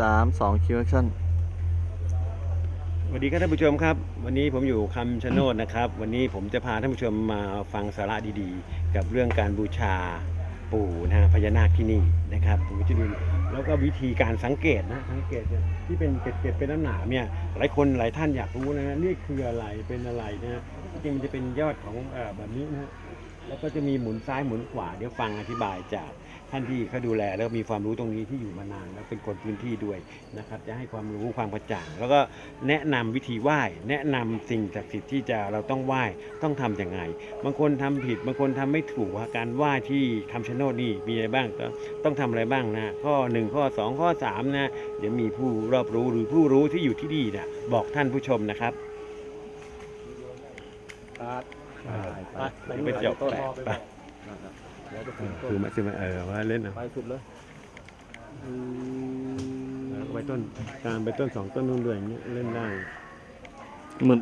สามสองคิวแอคชั่นสวัสดีครับท่านผู้ชมครับ วันนี้ผมอยู่คำชะโนดนะครับ วันนี้ผมจะพาท่านผู้ชมมาฟังสาระดีๆ กับเรื่องการบูชาปู่นะฮะพญานาคที่นี่นะครับผมจะดูแล้วก็วิธีการสังเกตนะสังเกตเนี่ยที่เป็นเกล็ดเป็นน้ำหนามเนี่ยหลายคนหลายท่านอยากรู้นะฮะนี่คืออะไรเป็นอะไรนะฮะจริงๆมันจะเป็นยอดของเอ่อแบบนี้นะฮะ แล้วก็จะมีหมุนซ้ายหมุนขวาเดี๋ยวฟังอธิบายจากท่านที่เขาดูแลแล้วก็มีความรู้ตรงนี้ที่อยู่มานานแล้วเป็นคนพื้นที่ด้วยนะครับ จะให้ความรู้ความกระจ่าง แล้วก็แนะนำวิธีไหว้ แนะนำสิ่งศักดิ์สิทธิ์ที่จะเราต้องไหว้ต้องทำย่างไง บางคนทำผิดบางคนทำไม่ถูกว่าการไหว้ที่คำชะโนดนี่มีอะไรบ้างก็ต้องทำอะไรบ้างนะข้อ 1 ข้อ 2 ข้อ3นะเดี๋ยวมีผู้รอบรู้หรือผู้รู้ที่อยู่ที่นี่นะบอกท่านผู้ชมนะครับ ไปไปจบแปะไปคือมาคือมาเออว่าเล่นเอาไปสุดเลยแล้วก็ไปต้นตามไปต้นสองต้นนู่นด้วยอย่างเงี้ยเล่นได้เหมือน